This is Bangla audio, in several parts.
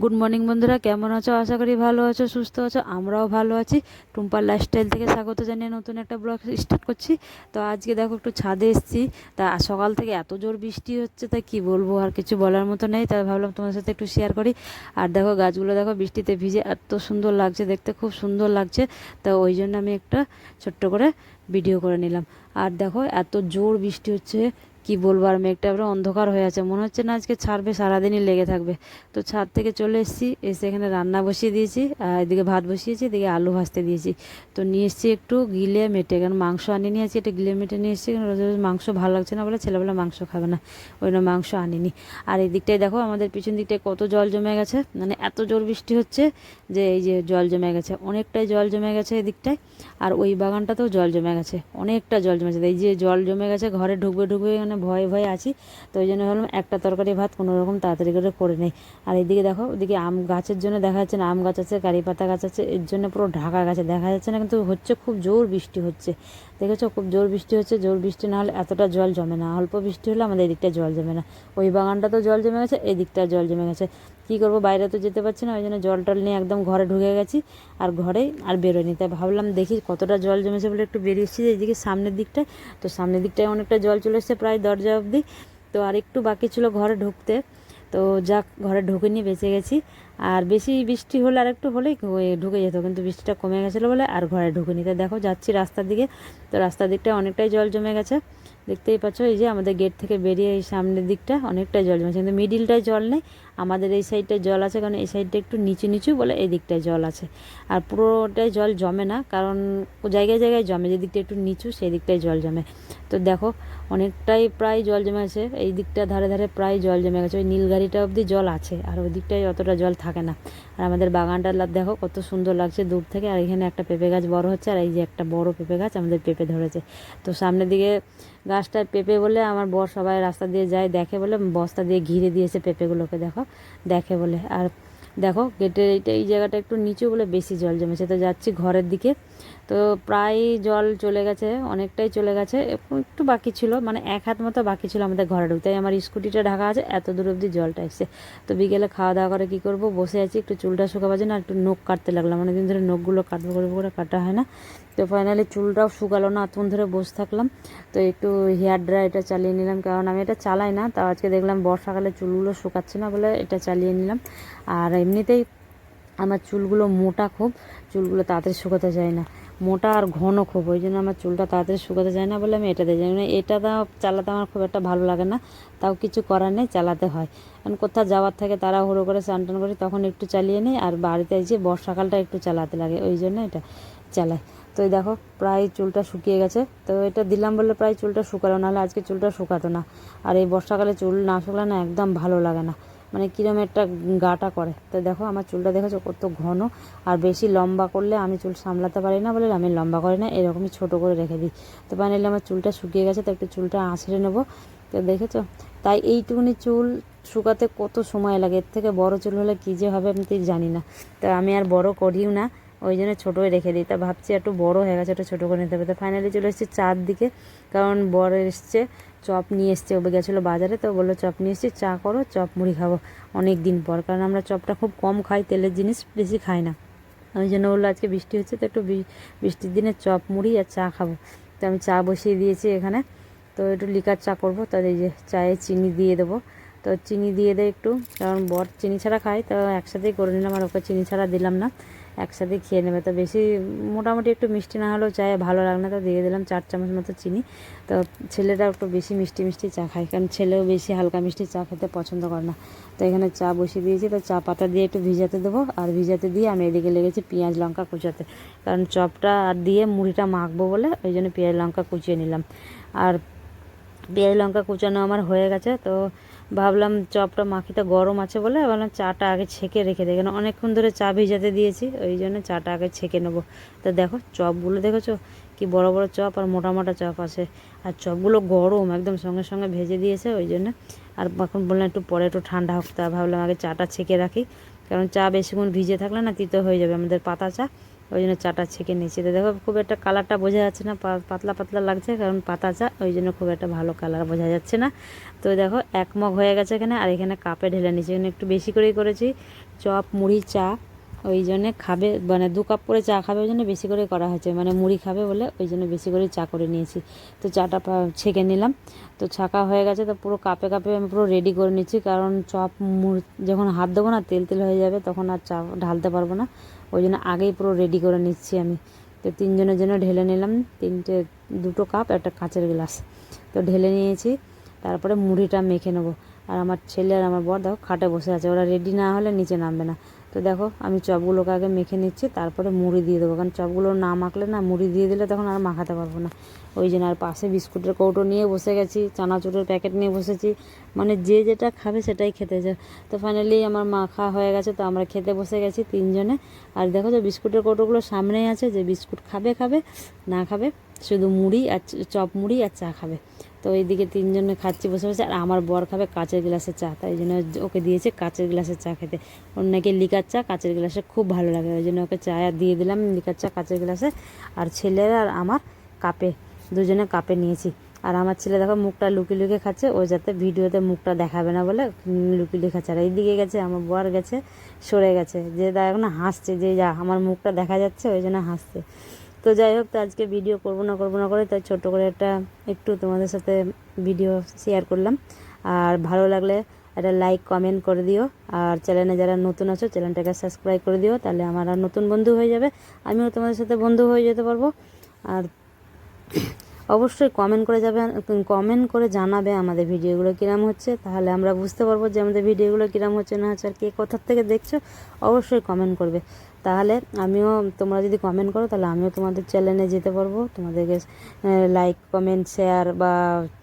গুড মর্নিং বন্ধুরা, কেমন আছো? আশা করি ভালো আছো, সুস্থ আছো, আমরাও ভালো আছি। টুম্পার লাইফস্টাইল থেকে স্বাগত জানিয়ে নতুন একটা ব্লগ স্টার্ট করছি। তো আজকে দেখো একটু ছাদে এসেছি। তা সকাল থেকে এত জোর বৃষ্টি হচ্ছে, তা কি বলব? আর কিছু বলার মতো নেই, তাই ভাবলাম তোমার সাথে একটু শেয়ার করি। আর দেখো গাছগুলো দেখো বৃষ্টিতে ভিজে এত সুন্দর লাগছে, দেখতে খুব সুন্দর লাগছে। তো ওই জন্য আমি একটা ছোট্ট করে ভিডিও করে নিলাম। আর দেখো এত জোর বৃষ্টি হচ্ছে কি বলব আর মেঘটা পুরো অন্ধকার হয়ে আছে। মনে হচ্ছে না আজকে ছাড়বে, সারাদিনই লেগে থাকবে। তো ছাদ থেকে চলে এসেছি, এসে এখানে রান্না বসিয়ে দিয়েছি, আর এদিকে ভাত বসিয়েছি, এদিকে আলু ভাজতে দিয়েছি। তো নিয়ে এসেছি একটু গিলে মেটে, কারণ মাংস আনি নিয়ে আছি একটু গিলে মেটে নিয়ে এসেছি, কারণ রোজ রোজ মাংস ভালো লাগছে না বলে ছেলেবেলা মাংস খাবে না, ওই জন্য মাংস আনিনি। আর এই দেখো, আমাদের পিছন দিকটায় কত জল জমে গেছে মানে এত জোর বৃষ্টি হচ্ছে যে এই যে জল জমে গেছে, অনেকটাই জল জমে গেছে এই দিকটায় আর ওই বাগানটাতেও জল জমে গেছে, অনেকটা জল জমেছে এই যে জল জমে গেছে, ঘরে ঢুকবে ঢুকবে মানে ভয়ে ভয়ে আছি। তো ওই জন্য ভাবলাম একটা তরকারি ভাত কোনো রকম তাড়াতাড়ি করে করে নেই। আর এইদিকে দেখো, ওদিকে আম গাছের জন্য দেখা যাচ্ছে না, আম গাছ আছে, কারি পাতা গাছ আছে, এর জন্য পুরো ঢাকা গাছে দেখা যাচ্ছে না, কিন্তু হচ্ছে খুব জোর বৃষ্টি হচ্ছে। দেখেছ? খুব জোর বৃষ্টি হচ্ছে। জোর বৃষ্টি না হলে এতটা জল জমে না। অল্প বৃষ্টি হলে আমাদের এদিকটা জল জমে না। ওই বাগানটা তো জল জমে গেছে, এই দিকটা জল জমে গেছে। কী করব? বাইরে তো যেতে পারছি না, ওই জন্য জল টল নিয়ে একদম ঘরে ঢুকে গেছি। আর ঘরেই আর বেরোয়নি। তাই ভাবলাম দেখি কতটা জল জমেছে বলে একটু বেরিয়ে এসেছি এইদিকে সামনের দিকটায়। তো সামনের দিকটায় অনেকটা জল চলে এসেছে প্রায় দরজা অবধি। তো আর একটু বাকি ছিল ঘরে ঢুকতে। তো যাক, ঘরে ঢুকে নিয়ে বেঁচে গেছি। আর বেশি বৃষ্টি হলে আর একটু হলেই ঢুকে যেত, কিন্তু বৃষ্টিটা কমে গেছিল বলে আর ঘরে ঢুকে নিতে দেখো যাচ্ছি রাস্তার দিকে, তো রাস্তার দিকটা অনেকটাই জল জমে গেছে। দেখতেই পাচ্ছ এই যে আমাদের গেট থেকে বেরিয়ে এই সামনের দিকটা অনেকটাই জল জমেছে, কিন্তু মিডিলটায় জল নেই। আমাদের এই সাইডটায় জল আছে, কারণ এই সাইডটা একটু নিচু নিচু বলে এই দিকটায় জল আছে। আর পুরোটাই জল জমে না, কারণ জায়গায় জায়গায় জমে, যে দিকটা একটু নিচু সেই দিকটায় জল জমে। তো দেখো, অনেকটাই প্রায় জল জমে আছে এই দিকটা ধারে ধারে প্রায় জল জমে গেছে, ওই নীলগাড়িটা অবধি জল আছে, আর ওই দিকটায় অতটা জল থাকে না। আর আমাদের বাগানটা দেখো কত সুন্দর লাগছে দূর থেকে, আর এখানে একটা পেঁপে গাছ বড় হচ্ছে, আর এই যে একটা বড় পেঁপে গাছ আমাদের পেঁপে ধরেছে। তো সামনের দিকে গাছটা পেঁপে বলে আমার বর সবাই রাস্তা দিয়ে যায়, দেখে বলে বস্তা দিয়ে ঘিরে দিয়েছে পেঁপেগুলোকে, দেখো। দেখে বলে। আর দেখো, গেটের এইটা, এই জায়গাটা একটু নিচু বলে বেশি জল জমেছে। তো যাচ্ছি ঘরের দিকে। তো প্রায় জল চলে গেছে, অনেকটাই চলে গেছে একটু বাকি ছিল মানে এক হাত মতো বাকি ছিল আমাদের ঘরে ঢুকতে। আমার স্কুটিটা ঢাকা আছে, এত দূর অবধি জলটা এসছে। তো বিকেলে খাওয়া দাওয়া করে কী করব, বসে আছি, একটু চুলটা শুকাবার জন্য একটু নখ কাটতে লাগলাম। অনেকদিন ধরে নখগুলো কাটবো করব করে কাটা হয় না। তো ফাইনালি চুলটাও শুকালো না, এতক্ষণ ধরে বসে থাকলাম। তো একটু হেয়ার ড্রাই এটা চালিয়ে নিলাম, কারণ আমি এটা চালাই না, তাও আজকে দেখলাম বর্ষাকালে চুলগুলো শুকাচ্ছে না বলে এটা চালিয়ে নিলাম। আর এমনিতেই আমার চুলগুলো মোটা খুব, চুলগুলো তাড়াতাড়ি শুকাতে যায় না। মোটা আর ঘন খুব, ওই জন্য আমার চুলটা তাড়াতাড়ি শুকাতে যায় না বলে আমি এটাতে যাই। মানে এটা চালাতে আমার খুব একটা ভালো লাগে না, তাও কিছু করার নেই, চালাতে হয়। কারণ কোথাও যাওয়ার থাকে তারা হুড়ো করে স্নান টান করি, তখন একটু চালিয়ে নিই, আর বাড়িতে এসে বর্ষাকালটা একটু চালাতে লাগে, ওই জন্য এটা চালায় তো এই দেখো, প্রায় চুলটা শুকিয়ে গেছে। তো এটা দিলাম বলে প্রায় চুলটা শুকালো, নাহলে আজকে চুলটা শুকাতো না। আর এই বর্ষাকালে চুল না শুকলে না একদম ভালো লাগে না। মানে কীরকম একটা গাটা করে। তো দেখো আমার চুলটা দেখেছ কত ঘন, আর বেশি লম্বা করলে আমি চুল সামলাতে পারি না বলে আমি লম্বা করি না, এরকমই ছোট করে রেখে দিই। তো বানাইলে আমার চুলটা শুকিয়ে গেছে, তো একটু চুলটা আঁচড়ে নেব। তো দেখেছ? তাই এইটুকুনি চুল শুকাতে কত সময় লাগে? এর থেকে বড় চুল হলে কী যে হবে আমি জানি না। তো আমি আর বড় করিও না। ওই জন্য ছোটোই রেখে দিই। তা ভাবছি একটু বড় হয়ে গেছে, একটু ছোটো করে নিতে হবে। তো ফাইনালি চলে এসেছি চার দিকে, কারণ বড় এসছে, চপ নিয়ে এসছে। ওবে গেছিল বাজারে, তো বলল, চপ নিয়ে এসছি, চা করো, চপ, মুড়ি খাব। অনেক দিন পর, কারণ আমরা চপটা খুব কম খাই, তেলের জিনিস বেশি খাই না। ওই জন্য বলল, আজকে বৃষ্টি হচ্ছে, তো একটু বৃষ্টির দিনে চপ, মুড়ি আর চা খাব। তো আমি চা বসিয়ে দিয়েছি এখানে। তো একটু লিকার চা করব, তো এই যে চায়ে চিনি দিয়ে দেবো। তো চিনি দিয়ে দেয় একটু, কারণ বর চিনি ছাড়া খায়, তো একসাথেই করে নিলাম আর ওকে চিনি ছাড়া দিলাম না। একসাথে খেয়ে নেবে। তো বেশি মোটামুটি একটু মিষ্টি না হলেও চায়ে ভালো লাগে না, তো দিয়ে দিলাম চার চামচ মতো চিনি। তো ছেলেটা একটু বেশি মিষ্টি মিষ্টি চা খায়, কারণ ছেলেও বেশি হালকা মিষ্টি চা খেতে পছন্দ করে না। তো এখানে চা বসিয়ে দিয়েছি, তো চা পাতা দিয়ে একটু ভিজাতে দেবো, আর ভিজাতে দিয়ে আমি এদিকে লেগেছি পেঁয়াজ লঙ্কা কুচাতে। কারণ চপটা আর দিয়ে মুড়িটা মাখবো বলে, ওই জন্য পেঁয়াজ লঙ্কা কুচিয়ে নিলাম। আর পেঁয়াজ লঙ্কা কুচানো আমার হয়ে গেছে, তো ভাবলাম চপটা মাখিতে গরম আছে বলে ভাবলাম চাটা আগে ছেঁকে রেখে দেয় কেন অনেকক্ষণ ধরে চা ভিজাতে দিয়েছি, ওই জন্য চাটা আগে ছেঁকে নেব। তো দেখো চপগুলো দেখেছ? কি বড় বড় চপ আর মোটা মোটা চপ আছে। আর চপগুলো গরম, একদম সঙ্গে সঙ্গে ভেজে দিয়েছে, ওই জন্য। আর এখন বললাম একটু পরে একটু ঠান্ডা হোক, তা ভাবলাম আগে চাটা ছেঁকে রাখি। কারণ চা বেশিক্ষণ ভিজে থাকলে না তিতো হয়ে যাবে, আমাদের পাতা চা। ওই জন্য চাটা ছেঁকে নিয়েছি। তো দেখো খুব একটা কালারটা বোঝা যাচ্ছে না পাতলা পাতলা লাগছে কারণ পাতা চা, ওই জন্য খুব একটা ভালো কালার বোঝা যাচ্ছে না। তো দেখো এক মগ হয়ে গেছে এখানে, আর এখানে কাপে ঢেলে নিয়েছি। এখানে একটু বেশি করেই করেছি, চপ, মুড়ি, চা। ওই জন্যে খাবে মানে দু কাপ করে চা খাবে ওই জন্য বেশি করে করা হয়েছে। মানে মুড়ি খাবে বলে ওই জন্য বেশি করে চা করে নিয়েছি। তো চাটা ছেঁকে নিলাম। তো ছাকা হয়ে গেছে, তো পুরো কাপে কাপে আমি পুরো রেডি করে নিচ্ছি। কারণ চপ, মুড়ি যখন হাত দেবো না, তেল তেল হয়ে যাবে, তখন আর চা ঢালতে পারব না। ওই জন্য আগেই পুরো রেডি করে নিচ্ছি আমি। তো তিনজনের জন্য ঢেলে নিলাম তিনটে, দুটো কাপ, একটা কাঁচের গ্লাস। তো ঢেলে নিয়েছি, তারপরে মুড়িটা মেখে নেব। আর আমার ছেলে আর আমার বর দেখো খাটে বসে আছে, ওরা রেডি না হলে নিচে নামবে না। তো দেখো, আমি চপগুলোকে আগে মেখে নিচ্ছি, তারপরে মুড়ি দিয়ে দেবো। কারণ চপগুলো না মাখলে না, মুড়ি দিয়ে দিলে তখন আর মাখাতে পারব না। ওই জন্য আর পাশে বিস্কুটের কৌটো নিয়ে বসে গেছি, চানাচুরের প্যাকেট নিয়ে বসেছি। মানে যে যেটা খাবে সেটাই খেতে যায় তো ফাইনালি আমার মাখা হয়ে গেছে, তো আমরা খেতে বসে গেছি তিনজনে। আর দেখো যে বিস্কুটের কৌটোগুলো সামনেই আছে, যে বিস্কুট খাবে খাবে, না খাবে, শুধু মুড়ি আর চপ মুড়ি আর চা খাবে। তো এইদিকে তিনজনে খাচ্ছি, বসে বসে, আর আমার বর খাবে কাঁচের গ্লাসে চা। তাই জন্য ওকে দিয়েছে কাঁচের গ্লাসে চা খেতে। ওর নাকি লিকার চা কাঁচের গ্লাসে খুব ভালো লাগে, ওই জন্য ওকে চা দিয়ে দিলাম লিকার চা কাঁচের গ্লাসে। আর ছেলের আর আমার কাপে, দুজনে কাপে নিয়েছি। আর আমার ছেলে দেখো মুখটা লুকিয়ে লুকিয়ে খাচ্ছে, ও যাতে ভিডিওতে মুখটা দেখাবে না বলে লুকিয়ে লুকিয়ে খাচ্ছে। আর এইদিকে গেছে, আমার বর গেছে, সরে গেছে। যে এখন হাসছে, যে যা, আমার মুখটা দেখা যাচ্ছে, ওই জন্য হাসছে। তো যাই হোক, তো আজকে ভিডিও করব না করব না করে তাই ছোট্ট করে একটা একটু তোমাদের সাথে ভিডিও শেয়ার করলাম। আর ভালো লাগলে একটা লাইক কমেন্ট করে দিও। আর চ্যানেলে যারা নতুন আছো চ্যানেলটাকে সাবস্ক্রাইব করে দিও, তাহলে আমার আর নতুন বন্ধু হয়ে যাবে। আমিও তোমাদের সাথে বন্ধু হয়ে যেতে পারব। আর অবশ্যই কমেন্ট করে যাবে কমেন্ট করে জানাবে আমাদের ভিডিওগুলো কিরাম হচ্ছে। তাহলে আমরা বুঝতে পারব যে আমাদের ভিডিওগুলো কিরাম হচ্ছে না হচ্ছে, আর কে কোথার থেকে দেখছ, অবশ্যই কমেন্ট করবে। তাহলে আমিও, তোমরা যদি কমেন্ট করো, তাহলে আমিও তোমাদের চ্যানেলে যেতে পারব। তোমাদেরকে লাইক কমেন্ট শেয়ার বা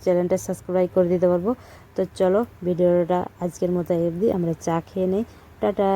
চ্যানেলটা সাবস্ক্রাইব করে দিতে পারব। তো চলো ভিডিওটা আজকের মতো অবধি। আমরা চা খেয়ে নেই। টাটা!